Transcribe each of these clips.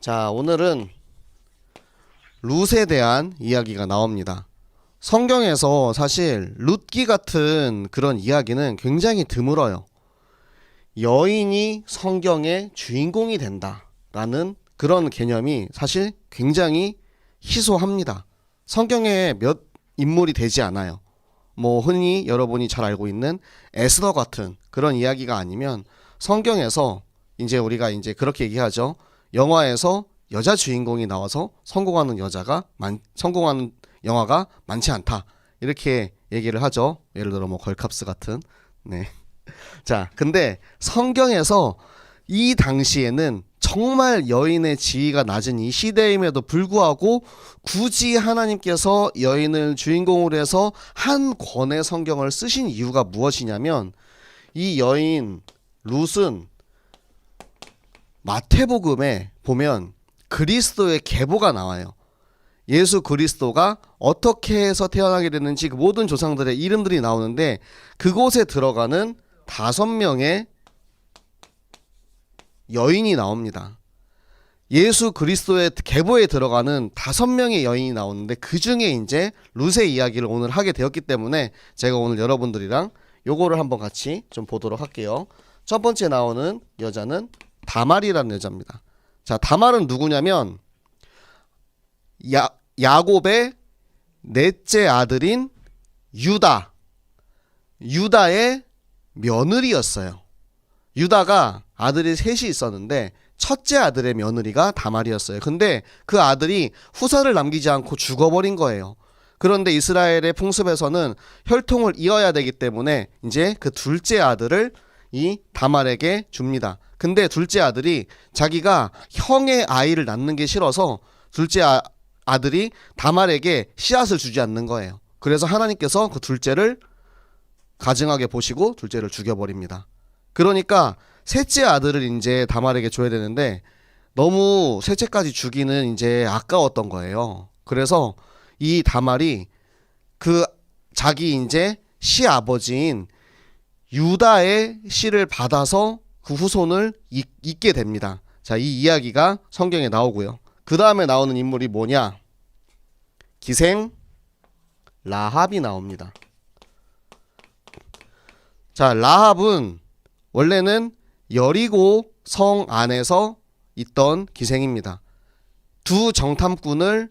자, 오늘은 룻에 대한 이야기가 나옵니다. 성경에서 사실 룻기 같은 그런 이야기는 굉장히 드물어요. 여인이 성경의 주인공이 된다라는 그런 개념이 사실 굉장히 희소합니다. 성경에 몇 인물이 되지 않아요. 뭐 흔히 여러분이 잘 알고 있는 에스더 같은 그런 이야기가 아니면 성경에서 이제 우리가 이제 그렇게 얘기하죠. 영화에서 여자 주인공이 나와서 성공하는 여자가 많, 성공하는 영화가 많지 않다. 이렇게 얘기를 하죠. 예를 들어 뭐 걸캅스 같은. 네. 자, 근데 성경에서 이 당시에는 정말 여인의 지위가 낮은 이 시대임에도 불구하고 굳이 하나님께서 여인을 주인공으로 해서 한 권의 성경을 쓰신 이유가 무엇이냐면 이 여인 룻은 마태복음에 보면 그리스도의 계보가 나와요. 예수 그리스도가 어떻게 해서 태어나게 됐는지 그 모든 조상들의 이름들이 나오는데 그곳에 들어가는 다섯 명의 여인이 나옵니다. 예수 그리스도의 계보에 들어가는 다섯 명의 여인이 나오는데 그 중에 이제 룻의 이야기를 오늘 하게 되었기 때문에 제가 오늘 여러분들이랑 요거를 한번 같이 좀 보도록 할게요. 첫 번째 나오는 여자는 다말이라는 여자입니다. 자, 다말은 누구냐면 야, 야곱의 넷째 아들인 유다. 유다의 며느리였어요. 유다가 아들이 셋이 있었는데 첫째 아들의 며느리가 다말이었어요. 근데 그 아들이 후사를 남기지 않고 죽어버린 거예요. 그런데 이스라엘의 풍습에서는 혈통을 이어야 되기 때문에 이제 그 둘째 아들을 이 다말에게 줍니다. 근데 둘째 아들이 자기가 형의 아이를 낳는 게 싫어서 둘째 아, 아들이 다말에게 씨앗을 주지 않는 거예요. 그래서 하나님께서 그 둘째를 가증하게 보시고 둘째를 죽여버립니다. 그러니까 셋째 아들을 이제 다말에게 줘야 되는데 너무 셋째까지 주기는 이제 아까웠던 거예요. 그래서 이 다말이 그 자기 이제 시 아버지인 유다의 씨를 받아서 그 후손을 잇, 잇게 됩니다. 자, 이 이야기가 성경에 나오고요. 그 다음에 나오는 인물이 뭐냐? 기생 라합이 나옵니다. 자, 라합은 원래는 여리고 성 안에서 있던 기생입니다. 두 정탐꾼을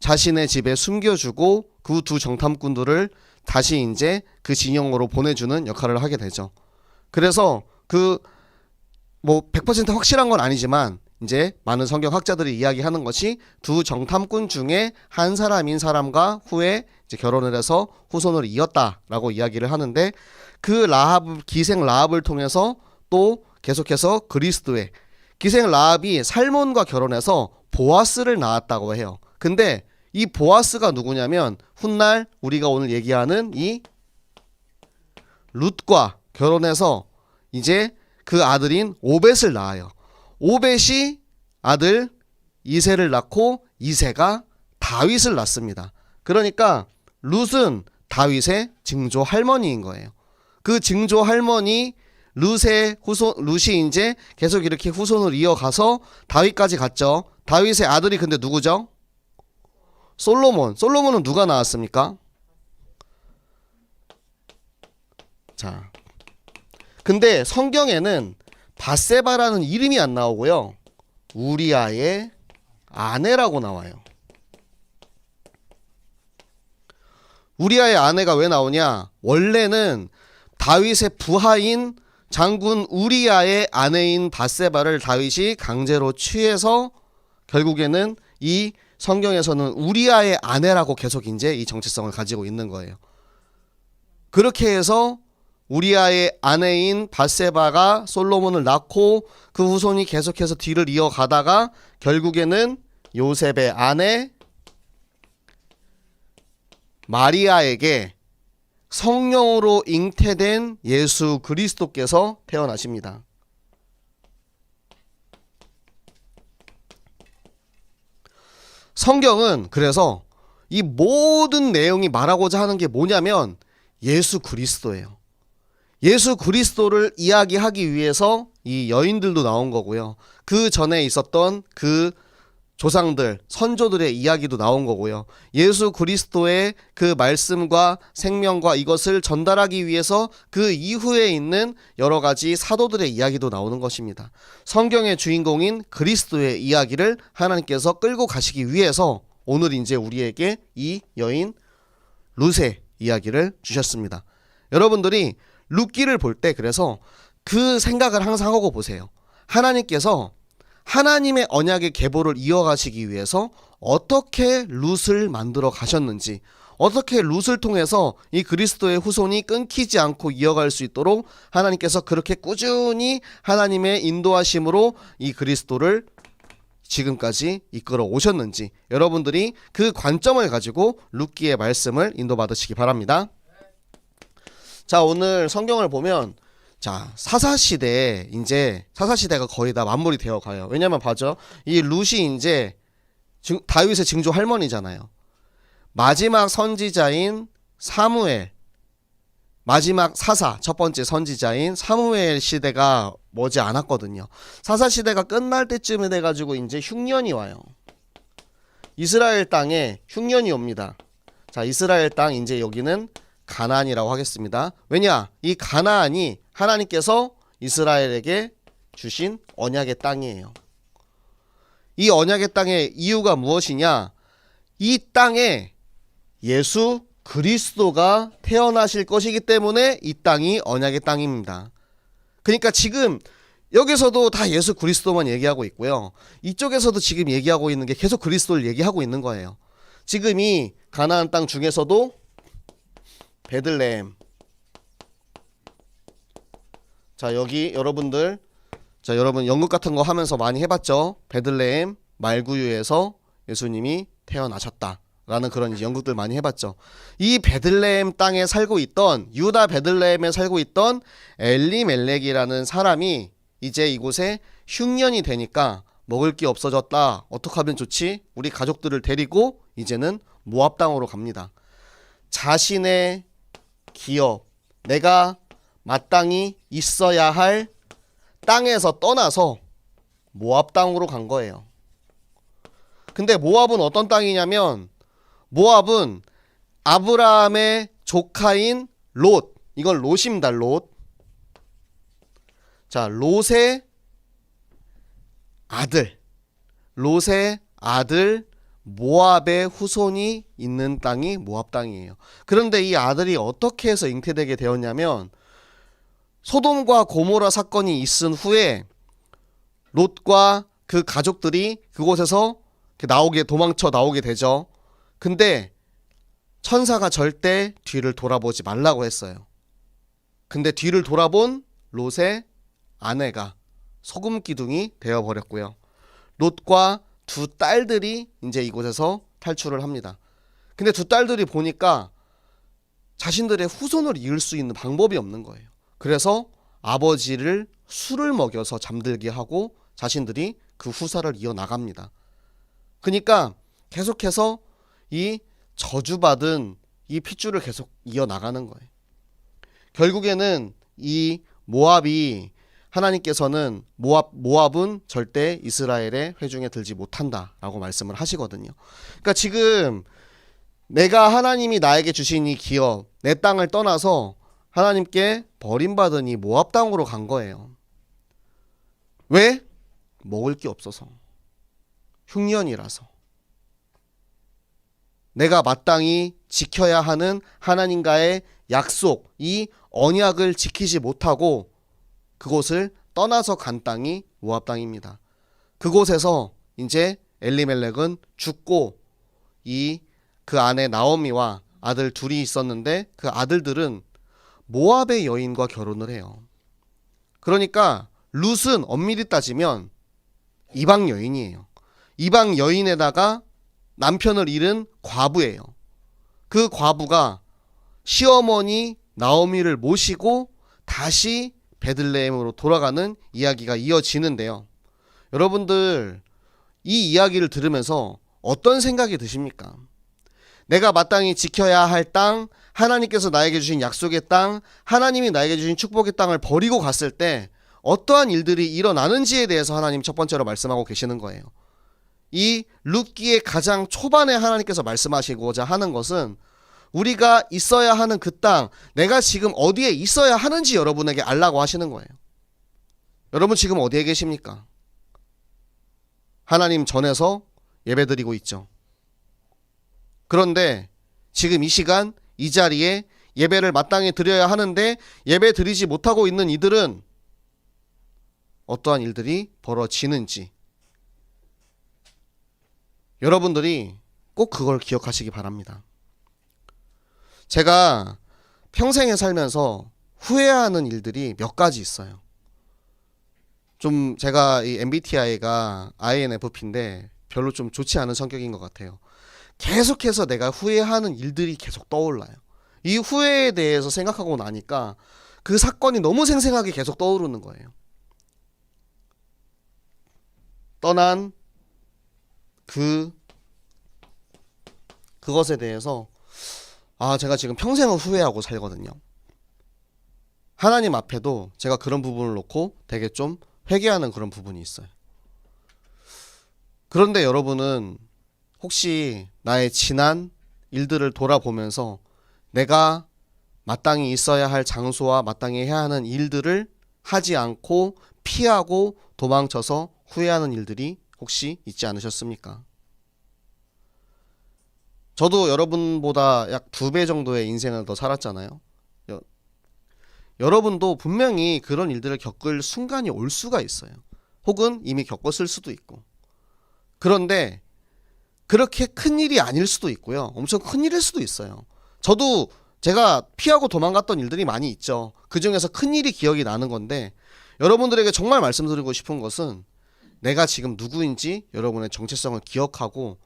자신의 집에 숨겨주고 그 두 정탐꾼들을 다시 이제 그 진영으로 보내주는 역할을 하게 되죠. 그래서 그 뭐 100% 확실한 건 아니지만 이제 많은 성경 학자들이 이야기하는 것이 두 정탐꾼 중에 한 사람인 사람과 후에 이제 결혼을 해서 후손을 이었다라고 이야기를 하는데 그 라합 기생 라합을 통해서 또 계속해서 그리스도의 기생 라합이 살몬과 결혼해서 보아스를 낳았다고 해요. 근데 이 보아스가 누구냐면 훗날 우리가 오늘 얘기하는 이 룻과 결혼해서 이제 그 아들인 오벳을 낳아요. 오벳이 아들 이세를 낳고 이세가 다윗을 낳습니다. 그러니까 룻은 다윗의 증조 할머니인 거예요. 그 증조 할머니 룻의 후손 룻이 이제 계속 이렇게 후손을 이어가서 다윗까지 갔죠. 다윗의 아들이 근데 누구죠? 솔로몬. 솔로몬은 누가 낳았습니까? 자. 근데 성경에는 바세바라는 이름이 안 나오고요. 우리아의 아내라고 나와요. 우리아의 아내가 왜 나오냐? 원래는 다윗의 부하인 장군 우리아의 아내인 바세바를 다윗이 강제로 취해서 결국에는 이 성경에서는 우리아의 아내라고 계속 이제 이 정체성을 가지고 있는 거예요. 그렇게 해서 우리아의 아내인 바세바가 솔로몬을 낳고 그 후손이 계속해서 뒤를 이어가다가 결국에는 요셉의 아내 마리아에게 성령으로 잉태된 예수 그리스도께서 태어나십니다. 성경은 그래서 이 모든 내용이 말하고자 하는 게 뭐냐면 예수 그리스도예요. 예수 그리스도를 이야기하기 위해서 이 여인들도 나온 거고요. 그 전에 있었던 그 조상들, 선조들의 이야기도 나온 거고요. 예수 그리스도의 그 말씀과 생명과 이것을 전달하기 위해서 그 이후에 있는 여러 가지 사도들의 이야기도 나오는 것입니다. 성경의 주인공인 그리스도의 이야기를 하나님께서 끌고 가시기 위해서 오늘 이제 우리에게 이 여인 루세 이야기를 주셨습니다. 여러분들이 룻기를 볼 때 그래서 그 생각을 항상 하고 보세요. 하나님께서 하나님의 언약의 계보를 이어가시기 위해서 어떻게 룻을 만들어 가셨는지 어떻게 룻을 통해서 이 그리스도의 후손이 끊기지 않고 이어갈 수 있도록 하나님께서 그렇게 꾸준히 하나님의 인도하심으로 이 그리스도를 지금까지 이끌어 오셨는지 여러분들이 그 관점을 가지고 룻기의 말씀을 인도받으시기 바랍니다. 자, 오늘 성경을 보면 자, 사사 시대에 이제 사사 시대가 거의 다 마무리 되어 가요. 왜냐면 봐죠. 이 룻이 이제 증- 다윗의 증조 할머니잖아요. 마지막 선지자인 사무엘 마지막 사사 첫 번째 선지자인 사무엘 시대가 머지 않았거든요. 사사 시대가 끝날 때쯤에 돼 가지고 이제 흉년이 와요. 이스라엘 땅에 흉년이 옵니다. 자, 이스라엘 땅 이제 여기는 가나안이라고 하겠습니다. 왜냐? 이 가나안이 하나님께서 이스라엘에게 주신 언약의 땅이에요. 이 언약의 땅의 이유가 무엇이냐? 이 땅에 예수 그리스도가 태어나실 것이기 때문에 이 땅이 언약의 땅입니다. 그러니까 지금 여기서도 다 예수 그리스도만 얘기하고 있고요. 이쪽에서도 지금 얘기하고 있는 게 계속 그리스도를 얘기하고 있는 거예요. 지금 이 가나안 땅 중에서도 베들레헴. 자 여기 여러분들 자 여러분 연극 같은 거 하면서 많이 해봤죠? 베들레헴 말구유에서 예수님이 태어나셨다 라는 그런 이제 연극들 많이 해봤죠. 이 베들레헴 땅에 살고 있던 유다 베들레헴에 살고 있던 엘리멜렉이라는 사람이 이제 이곳에 흉년이 되니까 먹을 게 없어졌다. 어떻게 하면 좋지? 우리 가족들을 데리고 이제는 모압 땅으로 갑니다. 자신의 기업, 내가 마땅히 있어야 할 땅에서 떠나서 모압 땅으로 간 거예요. 근데 모압은 어떤 땅이냐면 모압은 아브라함의 조카인 롯, 이건 롯입니다. 롯. 자, 롯의 아들, 롯의 아들 모압의 후손이 있는 땅이 모압 땅이에요. 그런데 이 아들이 어떻게 해서 잉태되게 되었냐면 소돔과 고모라 사건이 있은 후에 롯과 그 가족들이 그곳에서 나오게 도망쳐 나오게 되죠. 근데 천사가 절대 뒤를 돌아보지 말라고 했어요. 근데 뒤를 돌아본 롯의 아내가 소금 기둥이 되어 버렸고요. 롯과 두 딸들이 이제 이곳에서 탈출을 합니다. 근데 두 딸들이 보니까 자신들의 후손을 이을 수 있는 방법이 없는 거예요. 그래서 아버지를 술을 먹여서 잠들게 하고 자신들이 그 후사를 이어 나갑니다. 그러니까 계속해서 이 저주받은 이 핏줄을 계속 이어 나가는 거예요. 결국에는 이 모압이 하나님께서는 모압 모압은 절대 이스라엘의 회중에 들지 못한다라고 말씀을 하시거든요. 그러니까 지금 내가 하나님이 나에게 주신 이 기업, 내 땅을 떠나서 하나님께 버림받은 이 모압 땅으로 간 거예요. 왜? 먹을 게 없어서. 흉년이라서. 내가 마땅히 지켜야 하는 하나님과의 약속, 이 언약을 지키지 못하고 그곳을 떠나서 간 땅이 모압 땅입니다. 그곳에서 이제 엘리멜렉은 죽고 이 그 안에 나오미와 아들 둘이 있었는데 그 아들들은 모압의 여인과 결혼을 해요. 그러니까 룻은 엄밀히 따지면 이방 여인이에요. 이방 여인에다가 남편을 잃은 과부예요. 그 과부가 시어머니 나오미를 모시고 다시 베들레헴으로 돌아가는 이야기가 이어지는데요. 여러분들 이 이야기를 들으면서 어떤 생각이 드십니까? 내가 마땅히 지켜야 할 땅, 하나님께서 나에게 주신 약속의 땅, 하나님이 나에게 주신 축복의 땅을 버리고 갔을 때 어떠한 일들이 일어나는지에 대해서 하나님 첫 번째로 말씀하고 계시는 거예요. 이 룻기의 가장 초반에 하나님께서 말씀하시고자 하는 것은 우리가 있어야 하는 그 땅, 내가 지금 어디에 있어야 하는지 여러분에게 알라고 하시는 거예요. 여러분 지금 어디에 계십니까? 하나님 전에서 예배 드리고 있죠. 그런데 지금 이 시간 이 자리에 예배를 마땅히 드려야 하는데 예배 드리지 못하고 있는 이들은 어떠한 일들이 벌어지는지 여러분들이 꼭 그걸 기억하시기 바랍니다. 제가 평생에 살면서 후회하는 일들이 몇 가지 있어요. 좀 제가 이 MBTI가 INFP인데 별로 좀 좋지 않은 성격인 것 같아요. 계속해서 내가 후회하는 일들이 계속 떠올라요. 이 후회에 대해서 생각하고 나니까 그 사건이 너무 생생하게 계속 떠오르는 거예요. 떠난 그 그것에 대해서 아 제가 지금 평생을 후회하고 살거든요. 하나님 앞에도 제가 그런 부분을 놓고 되게 좀 회개하는 그런 부분이 있어요. 그런데 여러분은 혹시 나의 지난 일들을 돌아보면서 내가 마땅히 있어야 할 장소와 마땅히 해야 하는 일들을 하지 않고 피하고 도망쳐서 후회하는 일들이 혹시 있지 않으셨습니까? 저도 여러분보다 약 두 배 정도의 인생을 더 살았잖아요. 여, 여러분도 분명히 그런 일들을 겪을 순간이 올 수가 있어요. 혹은 이미 겪었을 수도 있고. 그런데 그렇게 큰 일이 아닐 수도 있고요. 엄청 큰 일일 수도 있어요. 저도 제가 피하고 도망갔던 일들이 많이 있죠. 그 중에서 큰 일이 기억이 나는 건데 여러분들에게 정말 말씀드리고 싶은 것은 내가 지금 누구인지 여러분의 정체성을 기억하고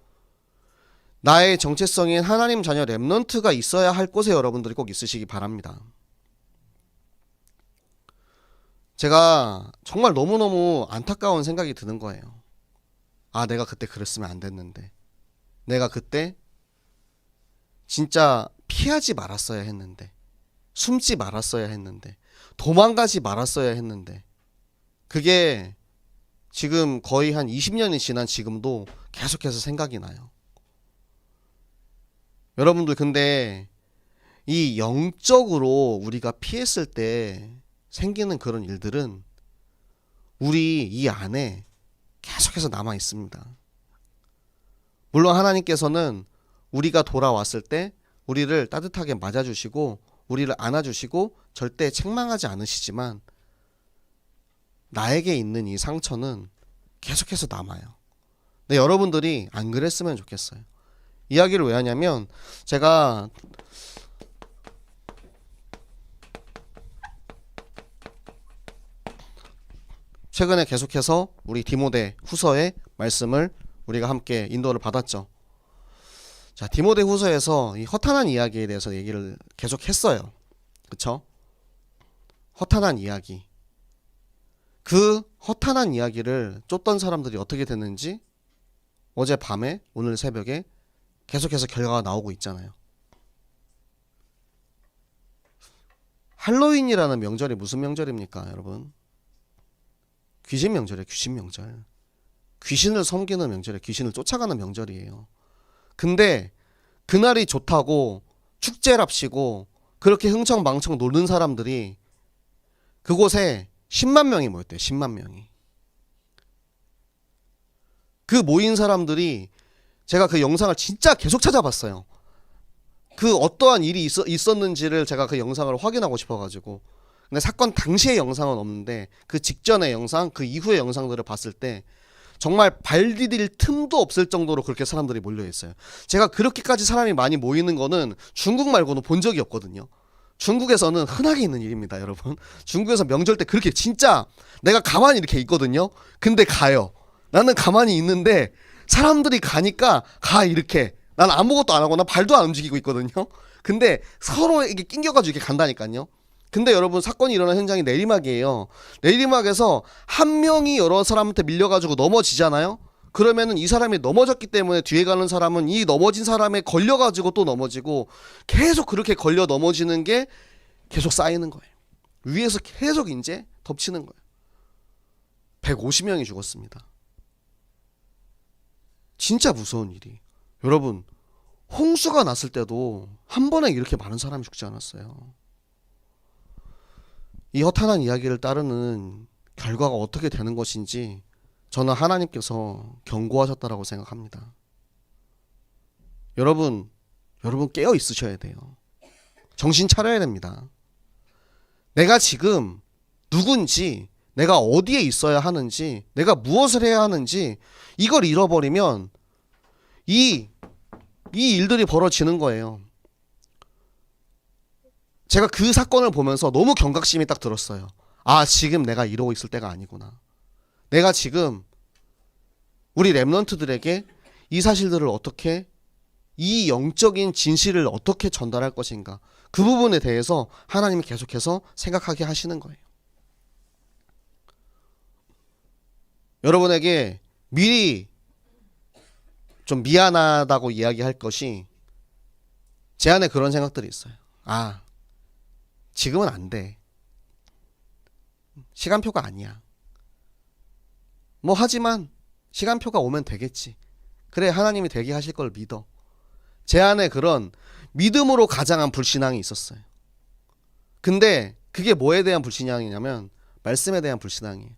나의 정체성인 하나님 자녀 랩넌트가 있어야 할 곳에 여러분들이 꼭 있으시기 바랍니다. 제가 정말 너무너무 안타까운 생각이 드는 거예요. 아, 내가 그때 그랬으면 안 됐는데. 내가 그때 진짜 피하지 말았어야 했는데. 숨지 말았어야 했는데. 도망가지 말았어야 했는데. 그게 지금 거의 한 20년이 지난 지금도 계속해서 생각이 나요. 여러분들 근데 이 영적으로 우리가 피했을 때 생기는 그런 일들은 우리 이 안에 계속해서 남아 있습니다. 물론 하나님께서는 우리가 돌아왔을 때 우리를 따뜻하게 맞아주시고 우리를 안아주시고 절대 책망하지 않으시지만 나에게 있는 이 상처는 계속해서 남아요. 근데 여러분들이 안 그랬으면 좋겠어요. 이야기를 왜 하냐면 제가 최근에 계속해서 우리 디모데 후서의 말씀을 우리가 함께 인도를 받았죠. 자, 디모데 후서에서 이 허탄한 이야기에 대해서 얘기를 계속 했어요. 그쵸? 허탄한 이야기. 그 허탄한 이야기를 쫓던 사람들이 어떻게 됐는지 어제 밤에 오늘 새벽에 계속해서 결과가 나오고 있잖아요. 할로윈이라는 명절이 무슨 명절입니까, 여러분? 귀신 명절이에요, 귀신 명절. 귀신을 섬기는 명절이에요, 귀신을 쫓아가는 명절이에요. 근데 그날이 좋다고 축제랍시고 그렇게 흥청망청 노는 사람들이 그곳에 10만 명이 모였대요, 10만 명이. 그 모인 사람들이 제가 그 영상을 진짜 계속 찾아봤어요. 그 어떠한 일이 있어, 있었는지를 제가 그 영상을 확인하고 싶어가지고. 근데 사건 당시의 영상은 없는데 그 직전의 영상, 그 이후의 영상들을 봤을 때 정말 발 디딜 틈도 없을 정도로 그렇게 사람들이 몰려 있어요. 제가 그렇게까지 사람이 많이 모이는 거는 중국 말고는 본 적이 없거든요. 중국에서는 흔하게 있는 일입니다, 여러분. 중국에서 명절 때 그렇게 진짜 내가 가만히 이렇게 있거든요. 근데 가요. 나는 가만히 있는데 사람들이 가니까 가 이렇게. 난 아무것도 안 하고 나 발도 안 움직이고 있거든요. 근데 서로 이게 낑겨가지고 이렇게 간다니까요. 근데 여러분 사건이 일어난 현장이 내리막이에요. 내리막에서 한 명이 여러 사람한테 밀려가지고 넘어지잖아요. 그러면은 이 사람이 넘어졌기 때문에 뒤에 가는 사람은 이 넘어진 사람에 걸려가지고 또 넘어지고 계속 그렇게 걸려 넘어지는 게 계속 쌓이는 거예요. 위에서 계속 이제 덮치는 거예요. 150명이 죽었습니다. 진짜 무서운 일이. 여러분, 홍수가 났을 때도 한 번에 이렇게 많은 사람이 죽지 않았어요. 이 허탄한 이야기를 따르는 결과가 어떻게 되는 것인지 저는 하나님께서 경고하셨다라고 생각합니다. 여러분, 여러분 깨어 있으셔야 돼요. 정신 차려야 됩니다. 내가 지금 누군지, 내가 어디에 있어야 하는지, 내가 무엇을 해야 하는지 이걸 잃어버리면 이, 이 일들이 벌어지는 거예요. 제가 그 사건을 보면서 너무 경각심이 딱 들었어요. 아, 지금 내가 이러고 있을 때가 아니구나. 내가 지금 우리 랩런트들에게 이 사실들을 어떻게 이 영적인 진실을 어떻게 전달할 것인가 그 부분에 대해서 하나님이 계속해서 생각하게 하시는 거예요. 여러분에게 미리 좀 미안하다고 이야기할 것이 제 안에 그런 생각들이 있어요. 아, 지금은 안 돼. 시간표가 아니야. 뭐 하지만 시간표가 오면 되겠지. 그래 하나님이 되게 하실 걸 믿어. 제 안에 그런 믿음으로 가장한 불신앙이 있었어요. 근데 그게 뭐에 대한 불신앙이냐면 말씀에 대한 불신앙이에요.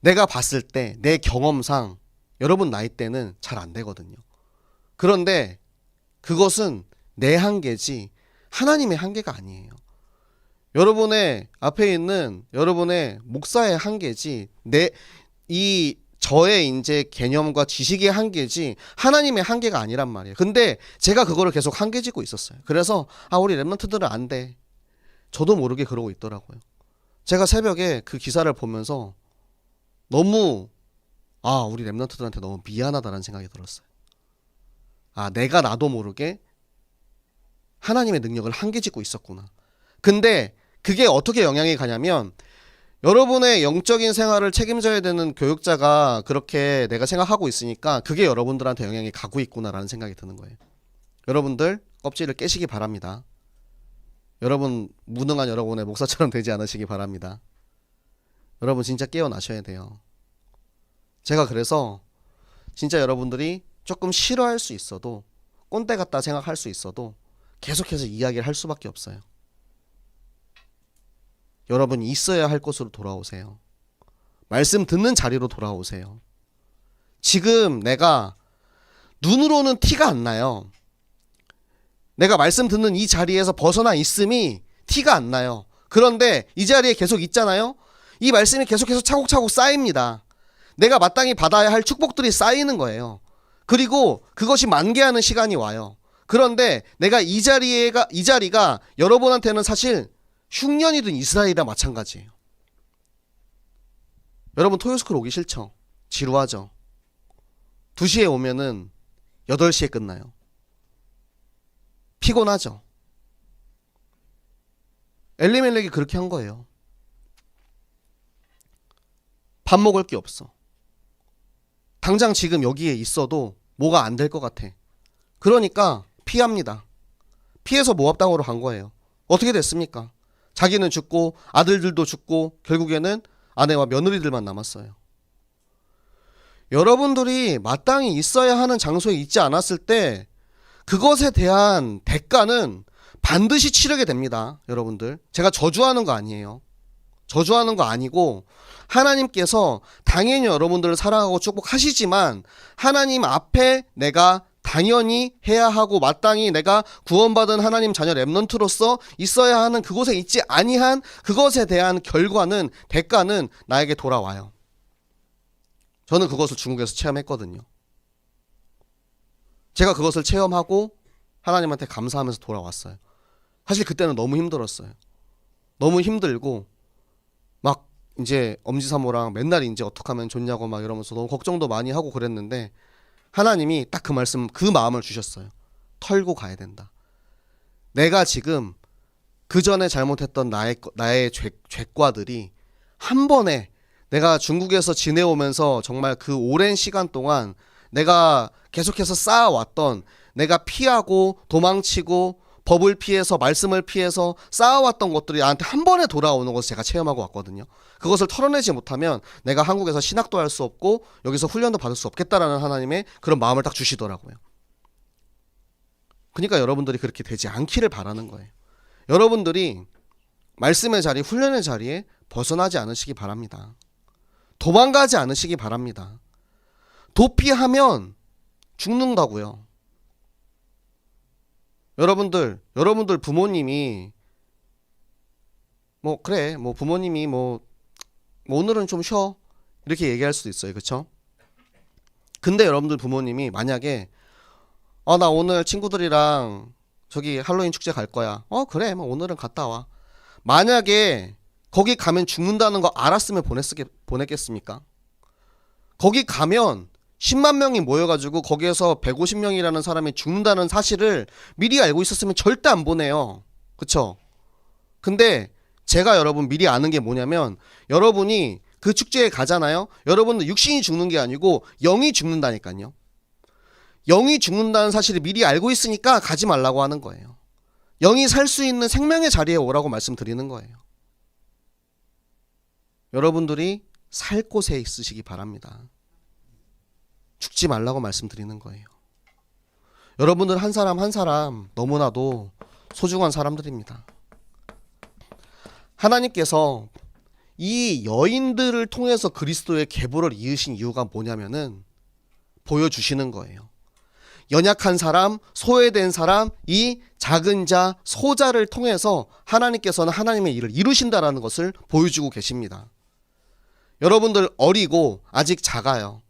내가 봤을 때 내 경험상 여러분 나이 때는 잘 안 되거든요. 그런데 그것은 내 한계지 하나님의 한계가 아니에요. 여러분의 앞에 있는 여러분의 목사의 한계지 내 이 저의 이제 개념과 지식의 한계지 하나님의 한계가 아니란 말이에요. 근데 제가 그거를 계속 한계지고 있었어요. 그래서 아 우리 랩런트들은 안 돼. 저도 모르게 그러고 있더라고요. 제가 새벽에 그 기사를 보면서 너무 아 우리 랩런트들한테 너무 미안하다는 생각이 들었어요. 아 내가 나도 모르게 하나님의 능력을 한계짓고 있었구나. 근데 그게 어떻게 영향이 가냐면 여러분의 영적인 생활을 책임져야 되는 교육자가 그렇게 내가 생각하고 있으니까 그게 여러분들한테 영향이 가고 있구나라는 생각이 드는 거예요. 여러분들 껍질을 깨시기 바랍니다. 여러분 무능한 여러분의 목사처럼 되지 않으시기 바랍니다. 여러분 진짜 깨어나셔야 돼요. 제가 그래서 진짜 여러분들이 조금 싫어할 수 있어도 꼰대 같다 생각할 수 있어도 계속해서 이야기를 할 수밖에 없어요. 여러분이 있어야 할 곳으로 돌아오세요. 말씀 듣는 자리로 돌아오세요. 지금 내가 눈으로는 티가 안 나요. 내가 말씀 듣는 이 자리에서 벗어나 있음이 티가 안 나요. 그런데 이 자리에 계속 있잖아요. 이 말씀이 계속해서 차곡차곡 쌓입니다. 내가 마땅히 받아야 할 축복들이 쌓이는 거예요. 그리고 그것이 만개하는 시간이 와요. 그런데 내가 이 자리가 이 자리가 여러분한테는 사실 흉년이든 이스라엘이나 마찬가지예요. 여러분 토요스쿨 오기 싫죠? 지루하죠? 2시에 오면은 8시에 끝나요. 피곤하죠? 엘리멜렉이 그렇게 한 거예요. 밥 먹을 게 없어. 당장 지금 여기에 있어도 뭐가 안 될 것 같아. 그러니까 피합니다. 피해서 모압당으로 간 거예요. 어떻게 됐습니까? 자기는 죽고 아들들도 죽고 결국에는 아내와 며느리들만 남았어요. 여러분들이 마땅히 있어야 하는 장소에 있지 않았을 때 그것에 대한 대가는 반드시 치르게 됩니다. 여러분들. 제가 저주하는 거 아니에요. 저주하는 거 아니고 하나님께서 당연히 여러분들을 사랑하고 축복하시지만 하나님 앞에 내가 당연히 해야 하고 마땅히 내가 구원받은 하나님 자녀 랩넌트로서 있어야 하는 그곳에 있지 아니한 그것에 대한 결과는 대가는 나에게 돌아와요. 저는 그것을 중국에서 체험했거든요. 제가 그것을 체험하고 하나님한테 감사하면서 돌아왔어요. 사실 그때는 너무 힘들었어요. 너무 힘들고 막 이제 엄지사모랑 맨날 이제 어떻게 하면 좋냐고 막 이러면서 너무 걱정도 많이 하고 그랬는데 하나님이 딱 그 말씀 그 마음을 주셨어요. 털고 가야 된다. 내가 지금 그 전에 잘못했던 나의 거- 나의 죄, 죄과들이 한 번에 내가 중국에서 지내오면서 정말 그 오랜 시간 동안 내가 계속해서 쌓아왔던 내가 피하고 도망치고 법을 피해서 말씀을 피해서 쌓아왔던 것들이 나한테 한 번에 돌아오는 것을 제가 체험하고 왔거든요. 그것을 털어내지 못하면 내가 한국에서 신학도 할 수 없고 여기서 훈련도 받을 수 없겠다라는 하나님의 그런 마음을 딱 주시더라고요. 그러니까 여러분들이 그렇게 되지 않기를 바라는 거예요. 여러분들이 말씀의 자리, 훈련의 자리에 벗어나지 않으시기 바랍니다. 도망가지 않으시기 바랍니다. 도피하면 죽는다고요. 여러분들, 여러분들 부모님이 뭐 그래, 뭐 부모님이 뭐, 뭐 오늘은 좀 쉬어 이렇게 얘기할 수도 있어요, 그렇죠? 근데 여러분들 부모님이 만약에 아나 오늘 친구들이랑 저기 할로윈 축제 갈 거야. 어 그래, 뭐 오늘은 갔다 와. 만약에 거기 가면 죽는다는 거 알았으면 보냈겠, 보냈겠습니까? 거기 가면 10만 명이 모여가지고 거기에서 150명이라는 사람이 죽는다는 사실을 미리 알고 있었으면 절대 안 보내요. 그쵸? 근데 제가 여러분 미리 아는 게 뭐냐면 여러분이 그 축제에 가잖아요. 여러분은 육신이 죽는 게 아니고 영이 죽는다니까요. 영이 죽는다는 사실을 미리 알고 있으니까 가지 말라고 하는 거예요. 영이 살 수 있는 생명의 자리에 오라고 말씀드리는 거예요. 여러분들이 살 곳에 있으시기 바랍니다. 죽지 말라고 말씀드리는 거예요. 여러분들 한 사람 한 사람 너무나도 소중한 사람들입니다. 하나님께서 이 여인들을 통해서 그리스도의 계보를 이으신 이유가 뭐냐면은 보여주시는 거예요. 연약한 사람, 소외된 사람, 이 작은 자, 소자를 통해서 하나님께서는 하나님의 일을 이루신다라는 것을 보여주고 계십니다. 여러분들 어리고 아직 작아요.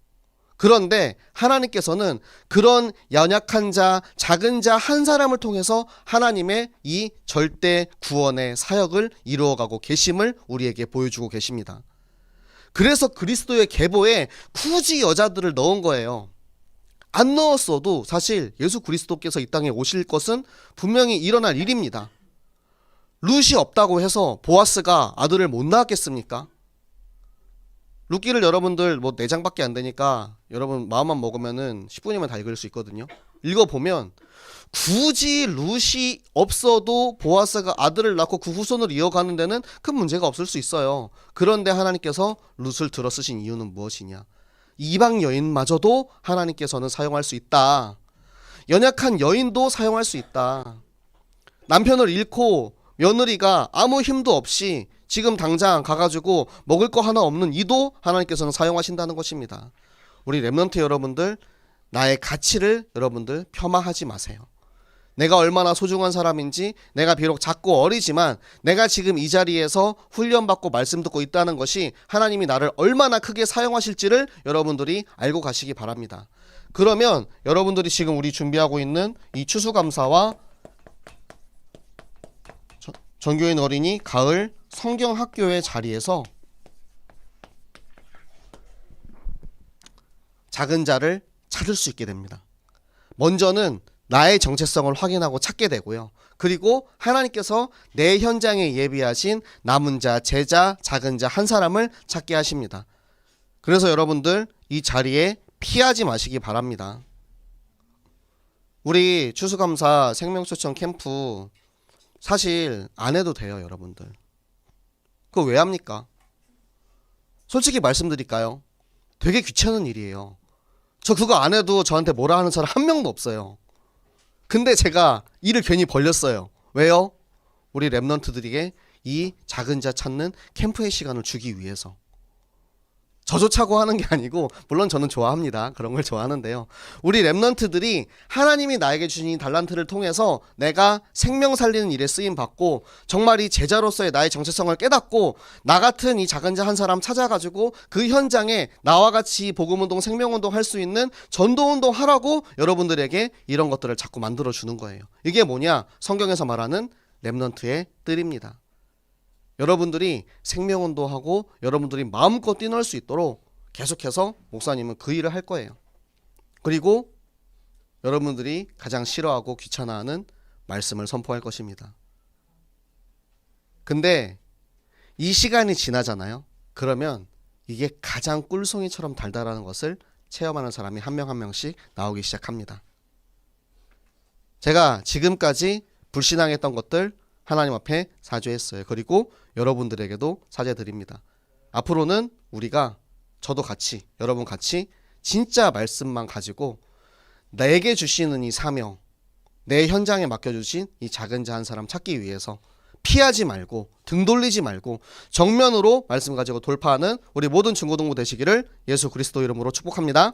그런데 하나님께서는 그런 연약한 자, 작은 자 한 사람을 통해서 하나님의 이 절대 구원의 사역을 이루어가고 계심을 우리에게 보여주고 계십니다. 그래서 그리스도의 계보에 굳이 여자들을 넣은 거예요. 안 넣었어도 사실 예수 그리스도께서 이 땅에 오실 것은 분명히 일어날 일입니다. 룻이 없다고 해서 보아스가 아들을 못 낳았겠습니까? 룻기를 여러분들 뭐 4장밖에 안 되니까 여러분 마음만 먹으면은 10분이면 다 읽을 수 있거든요. 읽어보면 굳이 룻이 없어도 보아스가 아들을 낳고 그 후손을 이어가는 데는 큰 문제가 없을 수 있어요. 그런데 하나님께서 룻을 들어 쓰신 이유는 무엇이냐? 이방 여인마저도 하나님께서는 사용할 수 있다. 연약한 여인도 사용할 수 있다. 남편을 잃고 며느리가 아무 힘도 없이 지금 당장 가가지고 먹을 거 하나 없는 이도 하나님께서는 사용하신다는 것입니다. 우리 랩런트 여러분들 나의 가치를 여러분들 폄하하지 마세요. 내가 얼마나 소중한 사람인지 내가 비록 작고 어리지만 내가 지금 이 자리에서 훈련받고 말씀 듣고 있다는 것이 하나님이 나를 얼마나 크게 사용하실지를 여러분들이 알고 가시기 바랍니다. 그러면 여러분들이 지금 우리 준비하고 있는 이 추수감사와 저- 전교인 어린이 가을 성경학교의 자리에서 작은 자를 찾을 수 있게 됩니다. 먼저는 나의 정체성을 확인하고 찾게 되고요. 그리고 하나님께서 내 현장에 예비하신 남은 자, 제자, 작은 자 한 사람을 찾게 하십니다. 그래서 여러분들 이 자리에 피하지 마시기 바랍니다. 우리 추수감사 생명초청 캠프 사실 안 해도 돼요, 여러분들. 그거 왜 합니까? 솔직히 말씀드릴까요? 되게 귀찮은 일이에요. 저 그거 안 해도 저한테 뭐라 하는 사람 한 명도 없어요. 근데 제가 일을 괜히 벌렸어요. 왜요? 우리 랩런트들에게 이 작은 자 찾는 캠프의 시간을 주기 위해서. 저조차고 하는 게 아니고 물론 저는 좋아합니다. 그런 걸 좋아하는데요. 우리 랩런트들이 하나님이 나에게 주신 이 달란트를 통해서 내가 생명 살리는 일에 쓰임 받고 정말 이 제자로서의 나의 정체성을 깨닫고 나 같은 이 작은 자 한 사람 찾아가지고 그 현장에 나와 같이 복음운동 생명운동 할 수 있는 전도운동 하라고 여러분들에게 이런 것들을 자꾸 만들어 주는 거예요. 이게 뭐냐? 성경에서 말하는 랩런트의 뜰입니다. 여러분들이 생명운도 하고 여러분들이 마음껏 뛰놀 수 있도록 계속해서 목사님은 그 일을 할 거예요. 그리고 여러분들이 가장 싫어하고 귀찮아하는 말씀을 선포할 것입니다. 근데 이 시간이 지나잖아요. 그러면 이게 가장 꿀송이처럼 달달하는 것을 체험하는 사람이 한명한 명씩 나오기 시작합니다. 제가 지금까지 불신앙했던 것들 하나님 앞에 사죄했어요. 그리고 여러분들에게도 사죄 드립니다. 앞으로는 우리가 저도 같이 여러분 같이 진짜 말씀만 가지고 내게 주시는 이 사명 내 현장에 맡겨주신 이 작은 자 한 사람 찾기 위해서 피하지 말고 등 돌리지 말고 정면으로 말씀 가지고 돌파하는 우리 모든 중고등부 되시기를 예수 그리스도 이름으로 축복합니다.